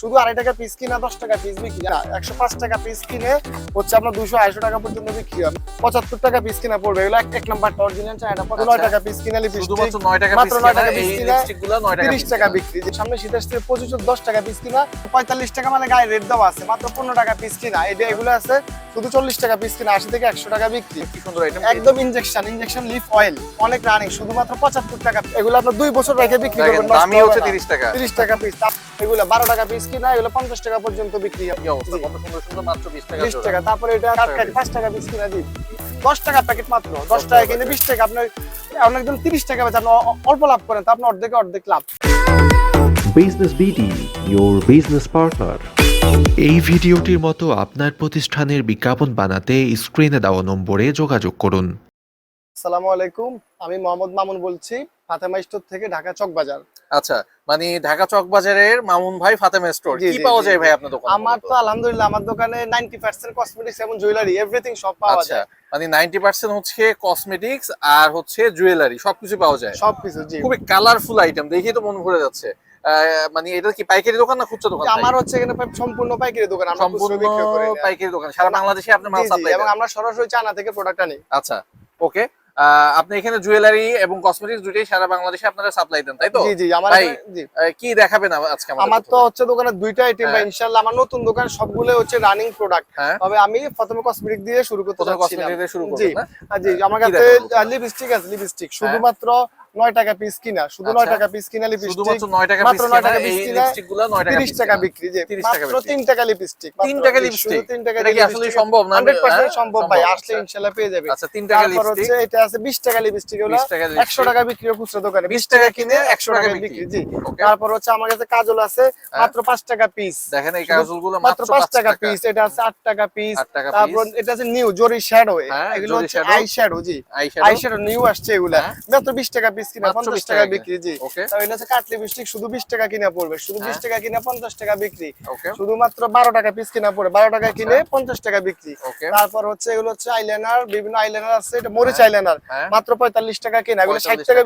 শুধু আড়াই টাকা পিস কিনা দশ টাকা পিস বিক্রি না একশো পাঁচ টাকা পিস কিনে হচ্ছে আপনার দুশো আড়াইশো টাকা পর্যন্ত বিক্রি হয়। পঁচাত্তর টাকা পিস কিনা পড়বে। এগুলো এক- এক নাম্বার অরিজিনাল চায়না আচ্ছা। নয় টাকা পিস কিনা লিপস্টিক শুধুমাত্র 9 টাকা মাত্র পিস 9 টাকা টাকা কিনা, লিপস্টিকগুলো 9 টাকা তিরিশ টাকা বিক্রি। যে সামনে শীত আসছে পঁচিশ দশ টাকা পিস কিনা পঁয়তাল্লিশ টাকা মানে গায়ে রেট দেওয়া আছে। মাত্র পনেরো টাকা পিস কিনা। এটা এগুলো আছে শুধু চল্লিশ টাকা পিস কিনা আশি থেকে একশো টাকা বিক্রি। একদম ইনজেকশন ইনজেকশন লিফ অয়েল অনেক রানিং শুধুমাত্র পঁচাত্তর টাকা। এগুলো আপনার দুই বছর রেখে বিক্রি করবেন 30 টাকা। তিরিশ টাকা পিস এগুলো বারো টাকা পিস কিনা এগুলো পঞ্চাশ টাকা পর্যন্ত বিক্রি হয় কি অবস্থা। কত সুন্দর সুন্দর মাত্র 20 টাকা বিশ টাকা তারপরে এটা পাঁচ টাকা পিস কিনা দিই দশ টাকা প্যাকেট মাত্র দশ টাকা কিনে বিশ টাকা আপনার অনেকজন তিরিশ টাকা বেচে আপনি অল্প লাভ করেন তা আপনি অর্ধেকে অর্ধেক লাভ। বিজনেস বিডি বিজনেস পার্টনার এই ভিডিওটির মতো আপনার প্রতিষ্ঠানের বিজ্ঞাপন বানাতে স্ক্রিনে দেওয়া নম্বরে যোগাযোগ করুন। আসসালামু আলাইকুম আমি মোহাম্মদ মামুন বলছি ফাতেমা স্টোর থেকে ঢাকা চক বাজার আচ্ছা মানে ঢাকা চক বাজারের মামুন ভাই ফাতেমা স্টোর কি পাওয়া যায় ভাই আপনার দোকানে? আমার তো আলহামদুলিল্লাহ আমার দোকানে নাইনটি পার্সেন্ট কসমেটিক্স এবং জুয়েলারি এভরিথিং সব পাওয়া আচ্ছা যায়। মানে 90% হচ্ছে কসমেটিক্স আর হচ্ছে জুয়েলারি সবকিছু পাওয়া যায়। সবকিছু জি। খুবই কালারফুল আইটেম দেখেই তো মন ভরে যাচ্ছে। আহ, মানে এটা কি পাইকারি দোকান না খুচরা দোকান আমার হচ্ছে এখানে সম্পূর্ণ পাইকারি দোকান আমরা সম্পূর্ণ বিক্রি করি পাইকারি দোকান সারা বাংলাদেশে আপনি মাল সাপ্লাই এবং আমরা সরাসরি চায়না থেকে প্রোডাক্ট আনি। আচ্ছা ওকে আপনি এখানে জুয়েলারি এবং কসমেটিক্স দুটোই সারা বাংলাদেশে আপনারা সাপ্লাই দেন তাই তো? জি জি আমার জি। কি দেখাবেন আজকে আমার তো হচ্ছে দোকানে দুইটা আইটেম বা হ্যাঁ। ইনশাআল্লাহ আমার নতুন দোকান সবগুলো হচ্ছে রানিং প্রোডাক্ট হ্যাঁ। তবে আমি প্রথমে কসমেটিক দিয়ে শুরু করতে চাচ্ছি কসমেটিক দিয়ে শুরু করব জি জি আমার কাছে লিপস্টিক আছে লিপস্টিক শুধুমাত্র নয় টাকা পিস কিনা শুধু নয় আচ্ছা। টাকা পিস কিনা লিপস্টিক শুধুমাত্র 9 টাকা পিস 9 টাকা টাকা এই piece কিনা, 9 টাকা তিরিশ piece টাকা বিক্রি যে 30 টাকা মাত্র টাকা লিপস্টিক টাকা লিপস্টিক টাকা এটা কি আসলে সম্ভব না? হান্ড্রেড পার্সেন্ট হ্যাঁ? সম্ভব ভাই আসলে পেয়ে যাবে আচ্ছা 3 টাকা লিপস্টিক এটা আছে বিশ টাকা লিপস্টিক হলো 20 টাকা বিক্রি খুচরা দোকানে। 20 বিশ টাকা কিনে কিনে 100 একশো টাকা বিক্রি। জি। তারপর হচ্ছে আমার কাছে কাজল আছে মাত্র পাঁচ টাকা পিস দেখেন এই কাজলগুলো মাত্র পাঁচ টাকা পিস এটা আছে আট টাকা পিস তারপর এটা আছে নিউ জরি শ্যাডো হ্যাঁ, এগুলো হচ্ছে আই শ্যাডো জি। আই শ্যাডো নিউ আসছে এগুলা। হ্যাঁ। মাত্র বিশ টাকা পিস কিনা পঞ্চাশ টাকা বিক্রি। জি। এটা হচ্ছে কাট লিপস্টিক শুধু বিশ টাকা কিনা পড়বে শুধু বিশ হ্যাঁ। টাকা কিনা পঞ্চাশ টাকা বিক্রি। ওকে শুধুমাত্র বারো টাকা পিস কিনা পড়ে বারো টাকা কিনে পঞ্চাশ টাকা বিক্রি। ওকে তারপর হচ্ছে এগুলো হচ্ছে আইলাইনার বিভিন্ন আইলাইনার আছে এটা মরিচ হ্যাঁ। আইলাইনার হ্যাঁ। মাত্র পঁয়তাল্লিশ টাকা কিনা এগুলো ষাট টাকা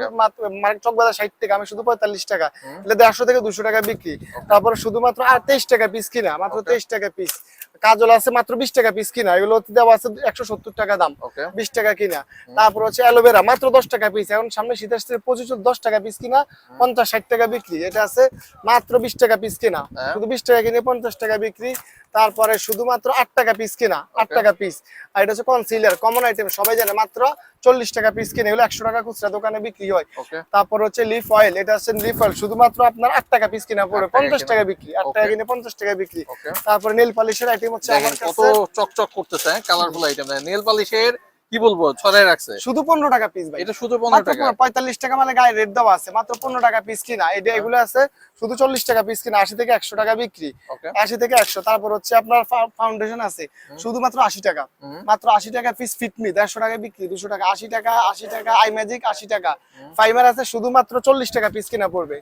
মানে চক বাজার ষাট টাকা আমি শুধু পঁয়তাল্লিশ টাকা। এটা দেড়শো থেকে দুশো টাকা বিক্রি। তারপর শুধুমাত্র আর তেইশ টাকা পিস কিনা মাত্র তেইশ টাকা পিস কাজল আছে মাত্র বিশ টাকা পিস কিনা এগুলো দেওয়া আছে একশো সত্তর টাকা দাম বিশ টাকা কিনা। তারপর হচ্ছে অ্যালোভেরা মাত্র দশ টাকা পিস এখন সামনে শীত আসছে পঁচিশ দশ টাকা পিস কিনা পঞ্চাশ ষাট টাকা বিক্রি এটা আছে মাত্র বিশ টাকা পিস কিনা। হ্যাঁ। শুধু বিশ টাকা কিনে পঞ্চাশ টাকা বিক্রি তারপরে শুধুমাত্র আট টাকা পিস কিনা আট টাকা পিস আর এটা হচ্ছে কনসিলার কমন আইটেম সবাই জানে মাত্র চল্লিশ টাকা পিস কিনে এগুলো একশো টাকা খুচরা দোকানে বিক্রি হয়। তারপর হচ্ছে লিফ অয়েল এটা হচ্ছে লিফ অয়েল শুধুমাত্র আপনার আট টাকা পিস কিনা টাকা পঞ্চাশ টাকা বিক্রি আট টাকা কিনে পঞ্চাশ টাকা বিক্রি। তারপরে নেল পলিশের আইটেম হচ্ছে দেখেন আমার কত চকচক করতেছে কালারফুল আইটেম নেল পলিশের কি বলব ছড়ায় রাখছে। শুধু পনেরো টাকা পিস ভাই। এটা শুধু 15 টাকা। পঁয়তাল্লিশ টাকা মানে গায়ে রেট দেওয়া আছে। মাত্র পনেরো টাকা পিস কিনা। এটা এগুলো আছে শুধু চল্লিশ টাকা পিস কিনা। আশি থেকে একশো টাকা বিক্রি। ওকে। আশি থেকে একশো। তারপর হচ্ছে আপনার ফাউন্ডেশন আছে। শুধুমাত্র আশি টাকা। মাত্র টাকা পিস ফিটমি দেড়শো টাকা বিক্রি দুশো টাকা। আশি টাকা আশি টাকা আই ম্যাজিক আশি টাকা। ফাইবার আছে শুধুমাত্র চল্লিশ টাকা পিস কিনা পড়বে।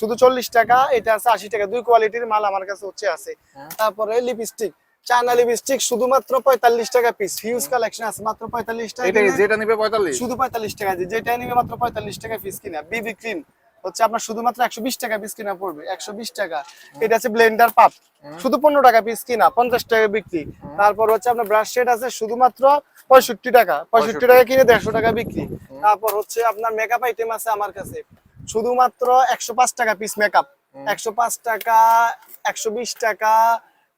শুধু চল্লিশ টাকা এটা আছে আশি টাকা। দুই কোয়ালিটির মাল আমার কাছে হচ্ছে আছে। তারপরে লিপস্টিক চায়না লিপস্টিক শুধুমাত্র পঁয়তাল্লিশ টাকা পিস হিউজ কালেকশন আছে মাত্র পঁয়তাল্লিশ টাকা এটা যেটা নিবে 45 শুধু পঁয়তাল্লিশ টাকা যেটা নিবে মাত্র পঁয়তাল্লিশ টাকা পিস কিনা। বিবি ক্রিম হচ্ছে আপনার শুধুমাত্র একশো বিশ টাকা পিস কিনা পড়বে। একশো বিশ টাকা। এটা আছে ব্লেন্ডার পাপ শুধু পনেরো টাকা পিস কিনা পঞ্চাশ টাকা বিক্রি। তারপর হচ্ছে আপনার ব্রাশ সেট আছে শুধুমাত্র পঁয়ষট্টি টাকা। পঁয়ষট্টি টাকা কিনে দেড়শো টাকা বিক্রি। তারপর হচ্ছে আপনার মেকআপ আইটেম আছে আমার কাছে। শুধুমাত্র একশো পাঁচ টাকা পিস মেকআপ একশো পাঁচ টাকা একশো বিশ টাকা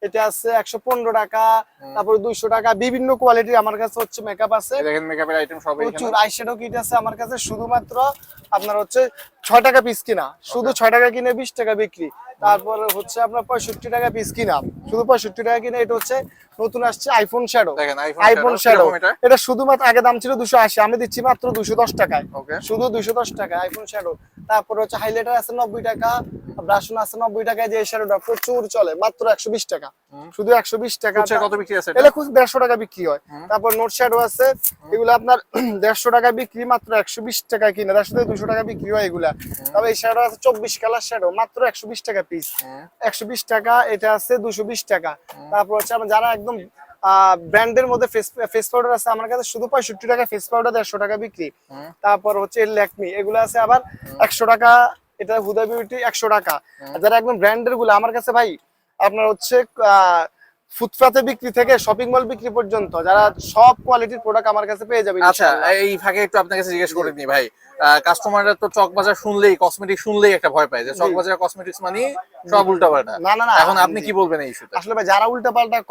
এটা আছে একশো পনেরো টাকা তারপরে দুইশো টাকা বিভিন্ন কোয়ালিটির আমার কাছে হচ্ছে মেকআপ আছে। মেকআপের আইটেম সব প্রচুর আইশ্যাডো কিট আছে আমার কাছে শুধুমাত্র আপনার হচ্ছে ছয় টাকা পিস কিনা। শুধু ছয় টাকা কিনে বিশ টাকা বিক্রি। তারপর হচ্ছে আপনার পঁয়ষট্টি টাকা পিস কিনা। শুধু পঁয়ষট্টি টাকা কিনা এটা হচ্ছে নতুন আসছে আইফোন শ্যাডো আইফোন শ্যাডো এটা? শুধুমাত্র আগে দাম ছিল দুশো আশি আমি দিচ্ছি মাত্র দুশো দশ টাকায়। শুধু দুশো দশ টাকা আইফোন শ্যাডো তারপর হচ্ছে হাইলাইটার আছে নব্বই টাকা ব্রাশন আছে নব্বই টাকায় যে শ্যাডোটা প্রচুর চলে মাত্র একশো বিশ টাকা। শুধু একশো বিশ টাকা কত বিক্রি আছে এটা? খুব দেড়শো টাকা বিক্রি হয়। তারপর নোট শ্যাডো আছে। এগুলো আপনার দেড়শো টাকা বিক্রি মাত্র একশো বিশ টাকা কিনে। দেড়শো থেকে দুশো টাকা বিক্রি হয় এগুলা। তবে এই শ্যাডো আছে চব্বিশ কালার শ্যাডো মাত্র একশো বিশ টাকা পিস একশো বিশ টাকা এটা আছে দুশো বিশ টাকা। তারপর হচ্ছে আমার যারা একদম ব্র্যান্ডের মধ্যে ফেস পাউডার আছে আমার কাছে শুধু পঁয়ষট্টি টাকা ফেস পাউডার দেড়শো টাকা বিক্রি। তারপর হচ্ছে ল্যাকমি এগুলো আছে আবার একশো টাকা এটা হুদা বিউটি একশো টাকা। যারা একদম ব্র্যান্ডেরগুলো আমার কাছে ভাই আপনার হচ্ছে ফুটপাতে বিক্রি থেকে শপিং মল বিক্রি পর্যন্ত যারা সব কোয়ালিটির প্রোডাক্ট আমার কাছে পেয়ে যাবে আচ্ছা এই ফাঁকে একটু আপনার কাছে জিজ্ঞেস করে নি ভাই। কাস্টমাররা তো চক বাজার শুনলেই কসমেটিক শুনলেই একটা ভয় পায় যে চক বাজার কসমেটিক্স মানে সব না না এখন আপনি কি বলবেন এই ইস্যুতে আসলে ভাই যারা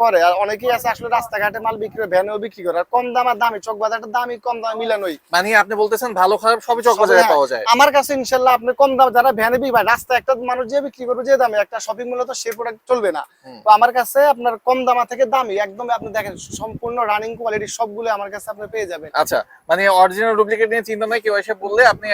করে আর অনেকেই আছে আসলে রাস্তাঘাটে মাল বিক্রি করে ভ্যানেও বিক্রি করে আর কম দাম আর দামি চক বাজারটা দামি কম দামে মিলানোই। মানে আপনি বলতেছেন ভালো খারাপ সবই চক বাজারে পাওয়া যায়। আমার কাছে ইনশাল্লাহ আপনি কম দাম যারা ভ্যানে বিক্রি ভাই রাস্তায় একটা মানুষ যে বিক্রি করবে যে দামে একটা শপিং মলে তো সেই প্রোডাক্ট চলবে না। তো আমার কাছে আপনার কম দামা থেকে দামি একদম আপনি দেখেন সম্পূর্ণ রানিং কোয়ালিটি সবগুলো আমার কাছে আপনি পেয়ে যাবেন। আচ্ছা মানে অরিজিনাল ডুপ্লিকেট নিয়ে চিন্তা নাই কেউ এসে বললে আপনি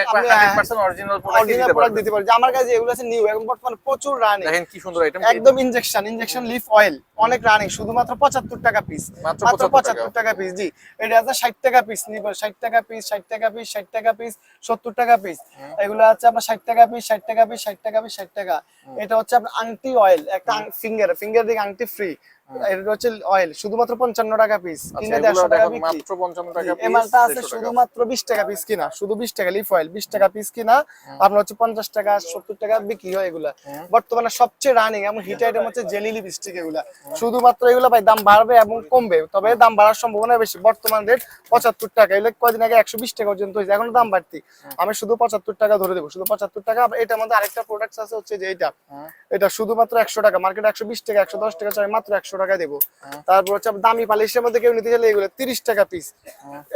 অরিজিনাল প্রোডাক্ট দিতে আমার কাছে এগুলো আছে নিউ এখন বর্তমানে প্রচুর রানিং দেখেন কি সুন্দর আইটেম একদম ইনজেকশন ইনজেকশন লিফ অয়েল অনেক রানিং শুধুমাত্র পঁচাত্তর টাকা পিস মাত্র মাত্র 75 পঁচাত্তর টাকা পিস জি। এটা আছে ষাট টাকা পিস নিব ষাট টাকা পিস ষাট টাকা পিস ষাট টাকা পিস সত্তর টাকা পিস এগুলো আছে আপনার ষাট টাকা পিস ষাট টাকা পিস ষাট টাকা পিস ষাট টাকা। এটা হচ্ছে আপনার আংটি অয়েল একটা ফিঙ্গার ফিঙ্গার দিকে আংটি ফ্রি এটা হচ্ছে অয়েল শুধুমাত্র পঞ্চান্ন টাকা পিস আচ্ছা কিনে এগুলো দেড়শো টাকা মাত্র 55 টাকা এই মালটা আছে শুধুমাত্র বিশ টাকা পিস কিনা শুধু বিশ টাকা লিফ অয়েল বিশ টাকা পিস কিনা আপনার হচ্ছে পঞ্চাশ টাকা সত্তর টাকা বিক্রি হয় এগুলা। বর্তমানে সবচেয়ে রানিং এমন হিট আইটেম হচ্ছে জেলি লিপস্টিক এগুলা। শুধুমাত্র এগুলা ভাই দাম বাড়বে এবং কমবে তবে দাম বাড়ার সম্ভাবনা বেশি। বর্তমান রেট পঁচাত্তর টাকা এগুলো কয়দিন আগে একশো বিশ টাকা পর্যন্ত হয়েছে এখন দাম বাড়তি। আমি শুধু পঁচাত্তর টাকা ধরে দেবো শুধু পঁচাত্তর টাকা এটার মধ্যে আরেকটা প্রোডাক্ট আছে হচ্ছে যে এটা এটা শুধুমাত্র একশো টাকা মার্কেট একশো বিশ টাকা একশো দশ টাকা চাই মাত্র একশো টাকা। দেবো। তারপর হচ্ছে দামি পালিশের মধ্যে কেউ নিতে চাইলে এগুলো তিরিশ টাকা পিস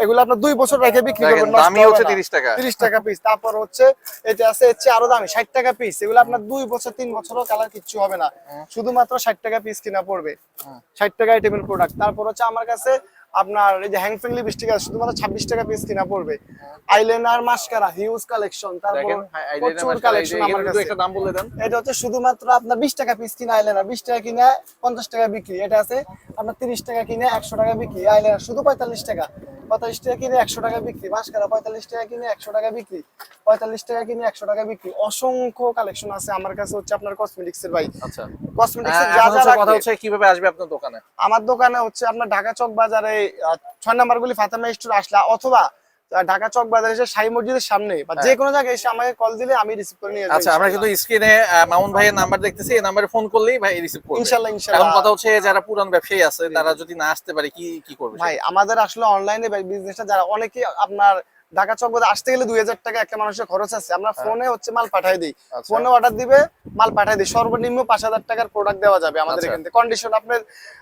এগুলো আপনার দুই বছর রেখে বিক্রি করবেন তিরিশ দামি হচ্ছে না। 30 টাকা। 30 টাকা পিস তারপর হচ্ছে এটা আছে হচ্ছে আরও দামি 60 টাকা পিস এগুলো আপনার দুই বছর তিন বছরও কালার কিচ্ছু হবে না। শুধুমাত্র 60 টাকা পিস কিনা পড়বে। 60 টাকা আইটেমের প্রোডাক্ট তারপর হচ্ছে আমার কাছে আপনার এই যে হ্যাংফিং লিপস্টিক আছে শুধুমাত্র 26 টাকা পিস কিনা পড়বে। আইলাইনার মাস্কারা হিউজ কালেকশন তারপর দেখেন প্রচুর কালেকশন আমার কাছে। একটা দাম বলে দেন। এটা হচ্ছে শুধুমাত্র আপনার বিশ টাকা পিস কিনে আইলাইনার বিশ টাকা কিনে পঞ্চাশ টাকা বিক্রি। এটা আছে আপনার তিরিশ টাকা কিনে একশো টাকা বিক্রি। আইলাইনার শুধু পঁয়তাল্লিশ টাকা। পঁয়তাল্লিশ টাকা কিনে একশো টাকা বিক্রি। মাস্কারা পঁয়তাল্লিশ টাকা কিনে একশো টাকা বিক্রি। পঁয়তাল্লিশ টাকা কিনে একশো টাকা বিক্রি। অসংখ্য কালেকশন আছে আমার কাছে হচ্ছে আপনার কসমেটিক্স এর ভাই। আচ্ছা। কসমেটিক্স হ্যাঁ, যা যা কথা হচ্ছে কীভাবে আসবে আপনার দোকানে? আমার দোকানে হচ্ছে আপনার ঢাকা চক বাজারে ছয় নাম্বার গুলি ফাতেমা স্টোর আসলা অথবা ঢাকা চক বাজার এসে সাই মসজিদের সামনে বা যে কোনো জায়গায় এসে আমাকে কল দিলে আমি রিসিভ করে নিয়ে আচ্ছা আমরা কিন্তু স্ক্রিনে মামুন ভাইয়ের নাম্বার দেখতেছি এই নাম্বারে ফোন করলেই ভাই রিসিভ করবে। ইনশাআল্লাহ এখন কথা হচ্ছে যারা পুরান ব্যবসায়ী আছে তারা যদি না আসতে পারে কি কি করবে? ভাই আমাদের আসলে অনলাইনে বিজনেসটা যারা অনেকে আপনার ঢাকা চক বাজার আসতে গেলে দুই হাজার টাকা একটা মানুষের খরচ আছে। আমরা ফোনে হচ্ছে মাল পাঠাই দিই। আচ্ছা। ফোনে অর্ডার দিবে মাল পাঠাই দিই। সর্বনিম্ন পাঁচ হাজার টাকার প্রোডাক্ট দেওয়া যাবে আমাদের আচ্ছা। এখান থেকে। কন্ডিশন আপনার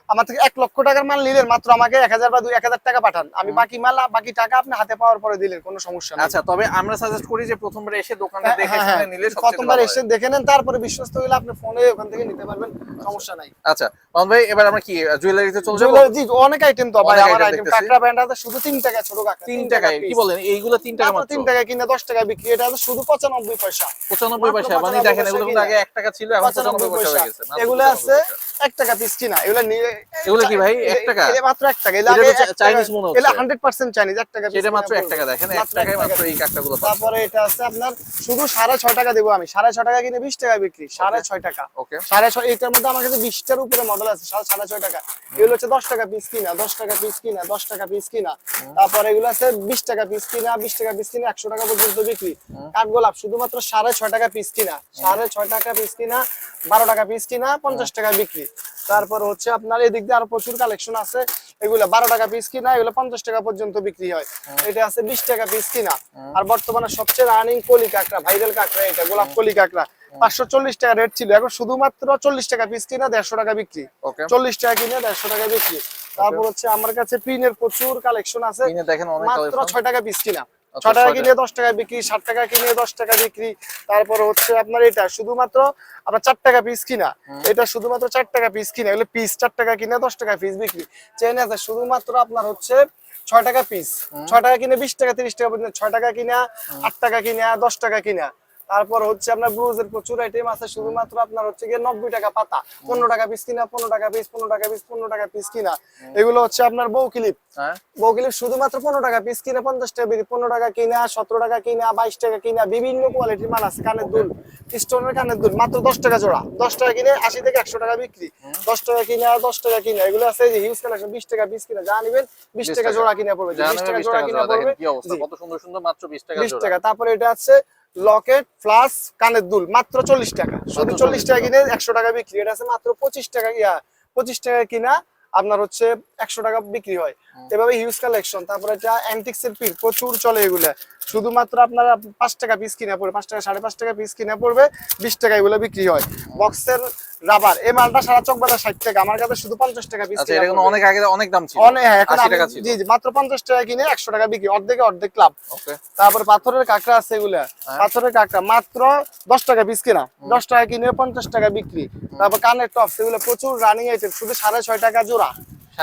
আমার থেকে এক লক্ষ টাকার মাল নিলেন মাত্র আমাকে এক হাজার বা দুই এক হাজার টাকা পাঠান। আমি বাকি মাল বাকি টাকা আপনি হাতে পাওয়ার পরে দিলেন কোনো সমস্যা আচ্ছা তবে আমরা সাজেস্ট করি যে প্রথমবার এসে দোকানে হ্যাঁ, দেখে হ্যাঁ, নিলে প্রথমবার এসে দেখে নেন তারপরে বিশ্বস্ত হলে আপনি ফোনে ওখান থেকে নিতে পারবেন সমস্যা নাই। আচ্ছা মামুন ভাই এবার আমরা কি জুয়েলারিতে চলে যাব? জুয়েলারি জি অনেক আইটেম তো ভাই আমার আইটেম কাকড়া ব্যান্ড আছে শুধু তিন টাকা ছোট কাকড়া তিন টাকায় কি বলেন এইগুলো তিন টাকা মাত্র? তিন টাকা কিনে দশ টাকা বিক্রি এটা শুধু পঁচানব্বই পয়সা। পঁচানব্বই মাত্র পয়সা মানে দেখেন এগুলো কিন্তু আগে এক টাকা ছিল এখন পঁচানব্বই পয়সা হয়ে গেছে এগুলো আছে পয়সা। এক টাকা পিস কিনা এগুলো নিয়ে এগুলো কি ভাই? এক টাকা? এটা মাত্র এক টাকা এগুলো এটা চাইনিজ মনে হচ্ছে। হান্ড্রেড পার্সেন্ট চাইনিজ এক টাকা piece সেটা কিনা মাত্র এক টাকা দেখেন এক টাকায় মাত্র এই। কাঠটাগুলো পাচ্ছেন। তারপরে এটা আছে আপনার শুধু সাড়ে ছয় টাকা দেবো আমি সাড়ে ছয় টাকা কিনে বিশ টাকা বিক্রি সাড়ে ছয় টাকা। ওকে সাড়ে ছয় এটার মধ্যে আমার কাছে বিশটার উপরে মডেল আছে সাড়ে সাড়ে ছয় টাকা। এগুলো হচ্ছে দশ টাকা পিস কিনা দশ টাকা পিস কিনা দশ টাকা পিস কিনা। তারপর এগুলো আছে বিশ টাকা পিস কিনা। বিশ টাকা পিস কিনা একশো টাকা পর্যন্ত বিক্রি। কাঠগোলাপ শুধুমাত্র সাড়ে ছয় টাকা পিস কিনা। সাড়ে ছয় টাকা পিস কিনা বারো টাকা পিস কিনা পঞ্চাশ টাকা বিক্রি। তারপর হচ্ছে আপনার এদিক দিয়ে আরও প্রচুর কালেকশন আছে। এগুলো বারো টাকা পিস কিনা এগুলো পঞ্চাশ টাকা পর্যন্ত বিক্রি হয়। এটা আছে বিশ টাকা পিস কিনা। আর বর্তমানে সবচেয়ে রানিং কলি কাঁকড়া ভাইরাল কাঁকড়া এটা গোলাপ কলি কাঁকড়া। পাঁচশো চল্লিশ টাকা রেট ছিল এখন শুধুমাত্র চল্লিশ টাকা পিস কিনা দেড়শো টাকা বিক্রি। চল্লিশ টাকা কিনে দেড়শো টাকা বিক্রি। তারপর হচ্ছে আমার কাছে পিনের প্রচুর কালেকশন আছে। মাত্র ছয় টাকা পিস কিনা। আচ্ছা, ছয় টাকা কিনে দশ টাকা বিক্রি ষাট টাকা কিনে দশ টাকা বিক্রি। তারপর হচ্ছে আপনার এটা শুধুমাত্র আপনার চার টাকা পিস কিনা। এটা শুধুমাত্র চার টাকা পিস কিনা। এগুলো পিস চার টাকা কিনে দশ টাকা পিস বিক্রি। চেন আছে শুধুমাত্র আপনার হচ্ছে ছয় টাকা পিস ছয় টাকা কিনে বিশ টাকা তিরিশ টাকা পর্যন্ত। ছয় টাকা কিনা আট টাকা কিনা দশ টাকা কিনা। তারপর হচ্ছে আপনার ব্লুজের প্রচুর আইটেম আছে শুধুমাত্র আপনার হচ্ছে গিয়ে নব্বই টাকা পাতা। পনেরো টাকা পিস কিনা পনেরো টাকা পিস পনেরো টাকা পিস পনেরো টাকা পিস কিনা। এগুলো হচ্ছে আপনার বউ ক্লিপ হ্যাঁ। বগিলের শুধুমাত্র পনেরো টাকা পিস কিনে পঞ্চাশ টাকা পনেরো টাকা কিনা সতেরো টাকা কিনা বাইশ টাকা কিনা বিভিন্ন কোয়ালিটির মাল আছে কানের দুল। স্টোনের কানের দুল মাত্র দশ টাকা জোড়া। দশ টাকা কিনে আশি থেকে একশো টাকা বিক্রি। দশ টাকা কিনা দশ টাকা কিনা এগুলো আছে যে হিউজ কালেকশন বিশ টাকা পিস কিনা যা নিবেন বিশ টাকা জোড়া কিনা পড়বে বিশ টাকা জোড়া কিনা পড়বে। কি অবস্থা কত সুন্দর সুন্দর মাত্র বিশ টাকা বিশ টাকা। তারপরে এটা আছে লকেট প্লাস কানের দুল মাত্র চল্লিশ টাকা। শুধু চল্লিশ টাকা। কিনে একশো টাকা বিক্রি। এটা আছে মাত্র পঁচিশ টাকা ইয়া পঁচিশ টাকা কিনা আপনার হচ্ছে একশো টাকা বিক্রি হয়। এভাবে হিউজ কালেকশন তারপরে এটা অ্যান্টিক্স এর পিস প্রচুর চলে এগুলা। শুধুমাত্র আপনারা পাঁচ টাকা পিস কিনা পড়বে পাঁচ টাকা সাড়ে পাঁচ টাকা পিস কিনা পড়বে বিশ টাকা এগুলো বিক্রি হয়। বক্সের রাবার এই মালটা সারা চক বাজার ষাট টাকা আমার কাছে শুধু পঞ্চাশ টাকা পিস আচ্ছা কিন্তু অনেক আগে অনেক দাম ছিল। অনেক হ্যাঁ, এখন 80 আমি- টাকা ছিল। জি জি মাত্র পঞ্চাশ টাকা কিনে একশো টাকা বিক্রি অর্ধেকে অর্ধেক ওকে। তারপর পাথরের কাঁকড়া আছে এগুলা। হ্যাঁ। পাথরের কাঁকড়া মাত্র দশ টাকা পিস কিনা। দশ টাকা কিনে পঞ্চাশ টাকা বিক্রি। তারপর কানের টপ সেগুলো প্রচুর রানিং আইটেম শুধু সাড়ে ছয় টাকা জোড়া।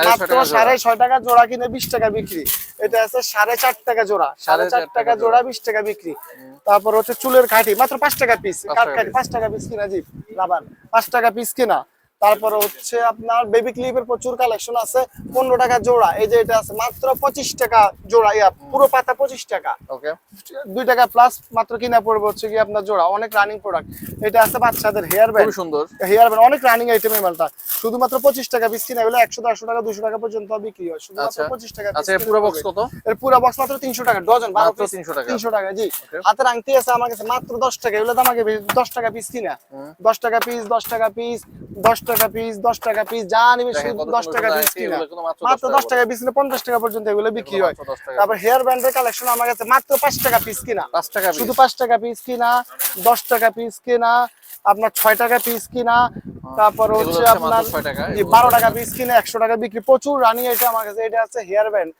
মাত্র সাড়ে ছয় টাকা জোড়া কিনে বিশ টাকা বিক্রি। এটা আছে সাড়ে চার টাকা জোড়া। সাড়ে চার টাকা জোড়া বিশ টাকা বিক্রি। তারপর হচ্ছে চুলের কাঠি মাত্র পাঁচ টাকা পিস পাঁচ কাঠ টাকা কাঠি পাঁচ টাকা পিস কিনা জি পাঁচ টাকা পিস কিনা। তারপরে হচ্ছে আপনার বেবি ক্লিপের প্রচুর কালেকশন আছে পনেরো টাকা জোড়া। এই যে এটা আছে মাত্র পঁচিশ টাকা জোড়া ইয়া পুরো পাতা পঁচিশ টাকা। ওকে দুই টাকা প্লাস মাত্র কিনা পড়বে হচ্ছে কি আপনার জোড়া। অনেক রানিং প্রোডাক্ট এটা আছে বাচ্চাদের হেয়ার ব্যান্ড সুন্দর। হেয়ার ব্যান্ড অনেক রানিং আইটেম এই মালটা। শুধুমাত্র পঁচিশ টাকা পিস কিনা এগুলো একশো দেড়শো টাকা দুশো টাকা পর্যন্ত বিক্রি হয়। শুধুমাত্র আচ্ছা। পঁচিশ টাকা আচ্ছা পুরো বক্স কত? এর পুরো বক্স মাত্র তিনশো টাকা ডজন মাত্র 300 টাকা। তিনশো টাকা জি. হাতের আংটি আছে আমার কাছে মাত্র দশ টাকা। এগুলো তো আমাকে দশ টাকা পিস কিনা। দশ টাকা পিস দশ টাকা পিস দশ টাকা পিস দশ টাকা পিস যা নিবে শুধু দশ টাকা পিস কিনা। মাত্র মাত্র 10 দশ টাকা পিস কিনে পঞ্চাশ টাকা পর্যন্ত এগুলো বিক্রি হয়। মাত্র 10 টাকা। তারপর হেয়ার ব্যান্ডের কালেকশন আমার কাছে মাত্র পাঁচ টাকা পিস কিনা। পাঁচ টাকা। শুধু পাঁচ টাকা পিস কিনা দশ টাকা পিস কিনা আপনার ছয় টাকা পিস কিনা তারপর হচ্ছে আপনার 6 টাকা, বারো টাকা পিস কিনা একশো টাকা বিক্রি। প্রচুর রানিং এটা আমার কাছে এটা আছে hair band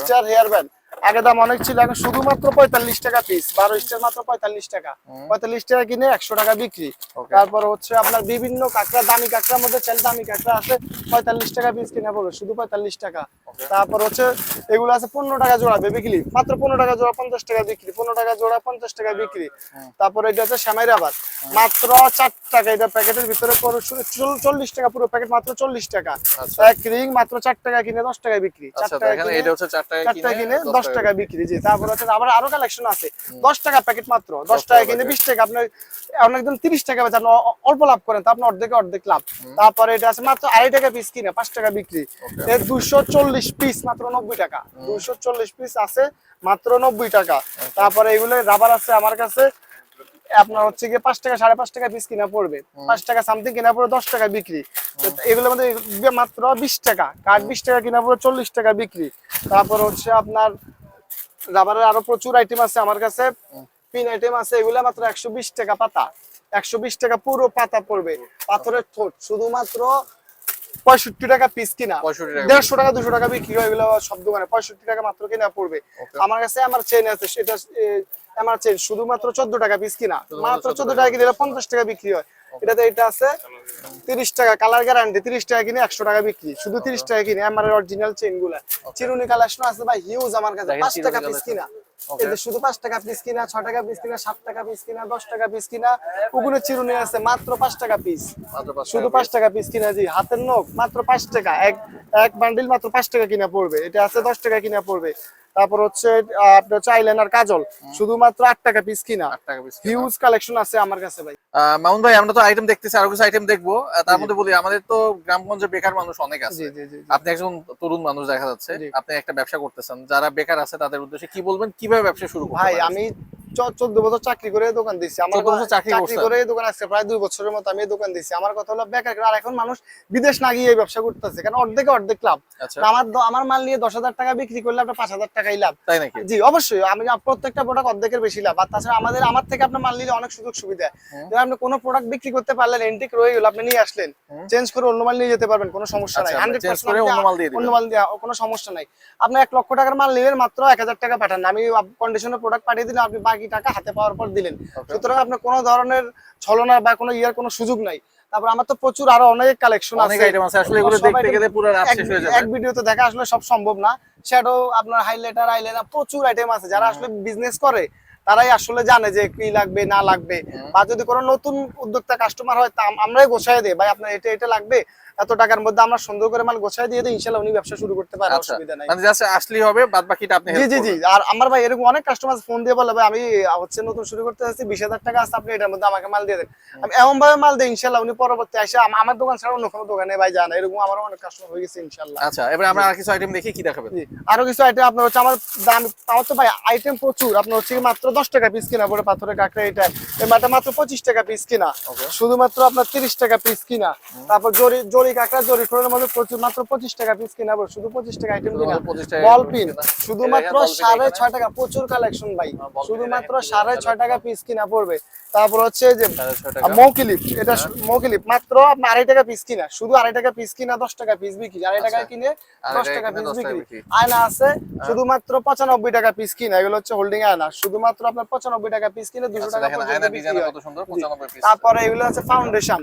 star hair band আগে দাম অনেক ছিল এখন শুধুমাত্র পঁয়তাল্লিশ টাকা পিস বারো স্টার মাত্র পঁয়তাল্লিশ টাকা। পঁয়তাল্লিশ টাকা কিনে একশো টাকা বিক্রি। তারপর হচ্ছে আপনার বিভিন্ন কাঁকড়া দামি কাঁকড়ার মধ্যে চাল দামি কাঁকড়া আছে পঁয়তাল্লিশ টাকা পিস কিনা পড়বে শুধু পঁয়তাল্লিশ টাকা। তারপর হচ্ছে এগুলো আছে পনেরো টাকা জোড়া বেবি ক্লিপ মাত্র পনেরো টাকা জোড়া পঞ্চাশ টাকা বিক্রি পনেরো টাকা জোড়া পঞ্চাশ টাকা বিক্রি। তারপর এটা হচ্ছে শ্যামাই রাবার মাত্র চার টাকা এটা প্যাকেটের ভিতরে চল্লিশ টাকা পুরো প্যাকেট মাত্র চল্লিশ টাকা। আচ্ছা। এক রিং মাত্র চার টাকা কিনে দশ টাকা বিক্রি। চার আচ্ছা টাকা কিনে হচ্ছে 4 টাকা চার টাকা কিনে দশ টাকা বিক্রি জি তারপর হচ্ছে আবার আরও কালেকশন আছে। দশ টাকা প্যাকেট মাত্র দশ টাকা কিনে বিশ টাকা আপনার তিরিশ টাকা বেচে আপনি অল্প লাভ করেন তা আপনি অর্ধেক অর্ধেক লাভ। তারপরে এটা আছে মাত্র আড়াই টাকা পিস কিনে পাঁচ টাকা বিক্রি। দুশো চল্লিশ পিস মাত্র নব্বই টাকা। দুশো চল্লিশ পিস আছে মাত্র নব্বই টাকা। তারপরে এগুলো রাবার আছে আমার কাছে আপনার হচ্ছে গিয়ে পাঁচ টাকা সাড়ে পাঁচ টাকা পিস কিনা পড়বে। পাঁচ টাকা সামথিং কিনা পড়বে দশ টাকা বিক্রি। তো এগুলোর মধ্যে মাত্র বিশ টাকা। কাঠ বিশ টাকা কিনা পড়বে চল্লিশ টাকা বিক্রি। তারপর হচ্ছে আপনার রাবারের আরও প্রচুর আইটেম আছে আমার কাছে। পিন আইটেম আছে এগুলো মাত্র একশো বিশ টাকা পাতা। একশো বিশ টাকা পুরো পাতা পড়বে। পাথরের ঠোঁট শুধুমাত্র পঁয়ষট্টি টাকা পিস কিনা। দেড়শো টাকা দুশো টাকা বিক্রি হয় এগুলো সব দোকানে পঁয়ষট্টি টাকা মাত্র কিনা পড়বে। আমার কাছে আমার চেন আছে সেটা শুধুমাত্র চোদ্দ টাকা পিস কিনা? মাত্র চোদ্দ টাকা কিনে পঞ্চাশ টাকা বিক্রি হয়। এটাতে এটা আছে তিরিশ টাকা কালার গ্যারান্টি তিরিশ টাকা কিনে একশো টাকা বিক্রি। শুধু তিরিশ টাকা কিনে আমার অরিজিনাল চেনগুলা। চিরুনি কালেকশন আছে ভাই হিউজ আমার কাছে। পাঁচ টাকা পিস কিনা। শুধু পাঁচ টাকা পিস কিনা ছ টাকা পিস কিনা সাত টাকা পিস কিনা দশ টাকা পিস কিনা ওগুলো চিরুনি আছে মাত্র পাঁচ টাকা পিস শুধু পাঁচ টাকা পিস কিনা জি হাতের নখ মাত্র পাঁচ টাকা। এক এক বান্ডিল মাত্র পাঁচ টাকা কিনা পড়বে। এটা আছে দশ টাকা কিনা পড়বে। তারপর হচ্ছে আপনার হচ্ছে আইলাইনার কাজল। শুধুমাত্র আট টাকা পিস কিনা। আট টাকা পিস হিউজ কালেকশন আছে আমার কাছে ভাই। মামুন ভাই আমরা তো আইটেম দেখতেছি আরও কিছু আইটেম দেখব। তার মধ্যে বলি আমাদের তো গ্রামগঞ্জে বেকার মানুষ অনেক আছে। আপনি একজন তরুণ মানুষ দেখা যাচ্ছে। আপনি একটা ব্যবসা করতেছেন। যারা বেকার আছে তাদের উদ্দেশ্যে কি বলবেন? কীভাবে ব্যবসা শুরু ভাই আমি চোদ্দ বছর চাকরি করে দোকান দিচ্ছি আমার চাকরি করে দোকান আছে প্রায় দুই বছরের মতো আমি দোকান দিচ্ছি আমার কথা হলো বেকার আর এখন মানুষ বিদেশ না গিয়ে এই ব্যবসা করতেছে। কারণ অর্ধেকে অর্ধেক লাভ। আচ্ছা। আমার আমার মাল নিয়ে দশ হাজার টাকা বিক্রি করলে আপনার পাঁচ হাজার টাকাই লাভ। তাই নাকি? জি অবশ্যই। আমি প্রত্যেকটা প্রোডাক্ট অর্ধেকের বেশি লাভ। আর তাছাড়া আমাদের আমার থেকে আপনার মাল নিলে অনেক সুযোগ সুবিধা। যেমন আপনি কোনো প্রোডাক্ট বিক্রি করতে পারলেন এন্টিক রয়ে গেল আপনি নিয়ে আসলেন। চেঞ্জ করে অন্য মাল নিয়ে যেতে পারবেন কোনো সমস্যা নাই। আচ্ছা, হান্ড্রেড change অন্য মাল দিয়ে অন্য মাল দিয়ে কোনো সমস্যা নাই। আপনি এক লক্ষ টাকার মাল নিলেন মাত্র এক হাজার টাকা পাঠান। আমি কন্ডিশনের প্রোডাক্ট পাঠিয়ে দিলাম আপনি বাকি টাকা হাতে পাওয়ার পর দিলেন। সুতরাং আপনার কোনো ধরনের ছলনা বা কোনো ইয়ার কোনো সুযোগ নাই। তারপর আমার তো প্রচুর আরও অনেক কালেকশন অনেক আইটেম আছে আসলে এগুলো দেখতে গেলে পুরো রাত এক- শেষ হয়ে এক ভিডিওতে দেখা আসলে সব সম্ভব না। শ্যাডো আপনার হাইলাইটার আইলাইনার প্রচুর আইটেম আছে। যারা আসলে বিজনেস করে তারাই আসলে জানে যে কি লাগবে না লাগবে। বা যদি কোনো নতুন উদ্যোক্তা কাস্টমার হয় তা আমরাই গোছায় দেই। ভাই আপনার এটা এটা লাগবে? এত টাকার মধ্যে আমরা সুন্দর করে মাল গোছায় দিয়ে দিই ইনশাল্লাহ উনি ব্যবসা শুরু করতে পারে আচ্ছা। অসুবিধা নাই। মানে জাস্ট আসলেই হবে বাদ বাকিটা আপনি জি জি জি। আর আমার ভাই এরকম অনেক কাস্টমার ফোন দিয়ে বলে ভাই আমি হচ্ছে নতুন শুরু করতে চাচ্ছি বিশ হাজার টাকা আছে আপনি এটার মধ্যে আমাকে মাল দিয়ে দেন। আমি এমন ভাবে মাল দিই ইনশাল্লাহ উনি পরবর্তী আসে আমার দোকান ছাড়া অন্য কোনো দোকানে ভাই জানা এরকম আমারও অনেক কাস্টমার হয়ে গেছে ইনশাল্লাহ। আচ্ছা এবার আমরা আর কিছু আইটেম দেখি কি দেখাবেন? আরও কিছু আইটেম আপনার হচ্ছে আমার দাম আমার তো ভাই আইটেম প্রচুর আপনার হচ্ছে মাত্র দশ টাকা পিস কিনা পড়ে পাথরের কাঁকড়া এটা। এই মাত্র পঁচিশ টাকা পিস কিনা। শুধুমাত্র আপনার তিরিশ টাকা পিস কিনা। তারপর জরি জরি কাঁকড়া জরি ফোনের মধ্যে প্রচুর মাত্র পঁচিশ টাকা পিস কিনা শুধু পঁচিশ টাকা আইটেম কিনা? শুধুমাত্র 25 টাকা বল পিন শুধুমাত্র এটা দেখেন, ball pin সাড়ে ছয় টাকা প্রচুর কালেকশন ভাই। হ্যাঁ, শুধুমাত্র সাড়ে ছয় টাকা পিস কিনা পড়বে। তারপর হচ্ছে যে টাকা। মৌকিলিপ এটা মৌকিলিপ মাত্র আপনার আড়াই টাকা পিস কিনা। শুধু আড়াই টাকা পিস কিনা দশ টাকা পিস বিক্রি। আড়াই টাকা আচ্ছা। কিনে দশ টাকা টাকা পিস বিক্রি। আয়না আছে শুধুমাত্র পঁচানব্বই টাকা পিস কিনা। এগুলো হচ্ছে হোল্ডিং আয়না। শুধুমাত্র আপনার পঁচানব্বই টাকা পিস কিনে দুশো আচ্ছা, টাকা পর্যন্ত বিক্রি ডিজাইন হয়। কত সুন্দর জি। 95 পিস তারপরে এগুলো আছে ফাউন্ডেশন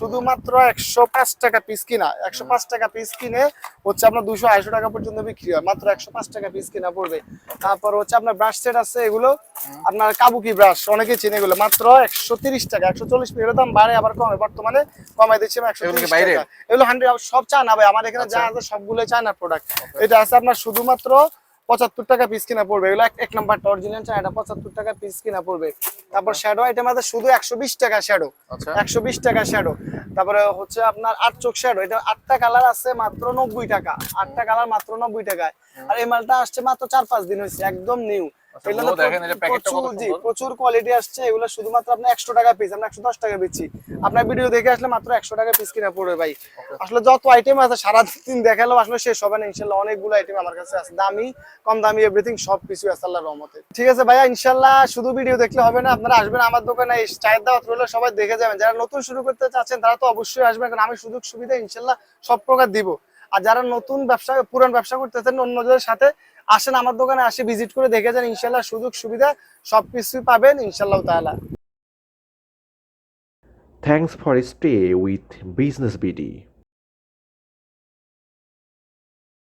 শুধুমাত্র একশো পাঁচ টাকা পিস কিনা একশো পাঁচ টাকা পিস কিনে হচ্ছে আপনার দুশো আড়াইশো টাকা পর্যন্ত বিক্রি হয় মাত্র একশো পাঁচ টাকা পিস কিনা পড়বে। তারপর হচ্ছে আপনার ব্রাশ সেট আছে এগুলো আপনার কাবুকি ব্রাশ অনেকে চিনে এগুলো মাত্র একশো তিরিশ টাকা একশো চল্লিশ এর দাম বাড়ে আবার কমে বর্তমানে কমাই দিচ্ছি একশো এগুলো কি তিরিশ টাকা। এগুলো হান্ড্রেড সব চান ভাই আমার এখানে যা আচ্ছা। আছে সবগুলো চায়না প্রোডাক্ট এটা আছে আপনার শুধুমাত্র পঁচাত্তর টাকা পিস কিনা পড়বে। এগুলো এক- নাম্বারটা অরিজিনাল চায়না পঁচাত্তর টাকা পিস কিনা পড়বে। তারপর শ্যাডো আইটেম আছে শুধু একশো বিশ টাকা শ্যাডো আচ্ছা। একশো বিশ টাকা শ্যাডো তারপরে হচ্ছে আপনার আট চোখ শ্যাডো এটা আটটা কালার আছে মাত্র নব্বই টাকা। আটটা কালার মাত্র নব্বই টাকায়। আর এই মালটা আসছে মাত্র চার পাঁচ দিন হয়েছে একদম নিউ আচ্ছা, বড় দেখেন, এটা প্যাকেটটা কত প্রচুর জি সুন্দর। প্রচুর কোয়ালিটি আসছে এগুলো শুধুমাত্র আপনার একশো টাকা পিস আমরা একশো দশ টাকা বেচছি আপনার ভিডিও দেখে আসলে মাত্র একশো টাকা পিস কিনা পড়বে ভাই। আসলে যত আইটেম আছে সারাদিন দেখালেও আসলে শেষ হবে না ইনশাল্লাহ অনেকগুলো আইটেম আমার কাছে আছে। দামি কম দামি এভরিথিং সব কিছু আছে আল্লাহর রহমতে। ঠিক আছে ভাইয়া ইনশাল্লাহ শুধু ভিডিও দেখলে হবে না আপনারা আসবেন আমার দোকানে এই চায়ের দাওয়াত রইলে সবাই দেখে যাবেন। যারা নতুন শুরু করতে চাচ্ছেন তারা তো অবশ্যই আসবেন কারণ আমি সুযোগ সুবিধা ইনশাল্লাহ সব প্রকার দিব। আর যারা নতুন ব্যবসা পুরান ব্যবসা করতেছেন অন্যদের সাথে আসেন আমার দোকানে, আসে ভিজিট করে দেখে যান ইনশাল্লাহ সুযোগ সুবিধা, সবকিছুই পাবেন ইনশাল্লাহ তাআলা thanks for stay with business BD.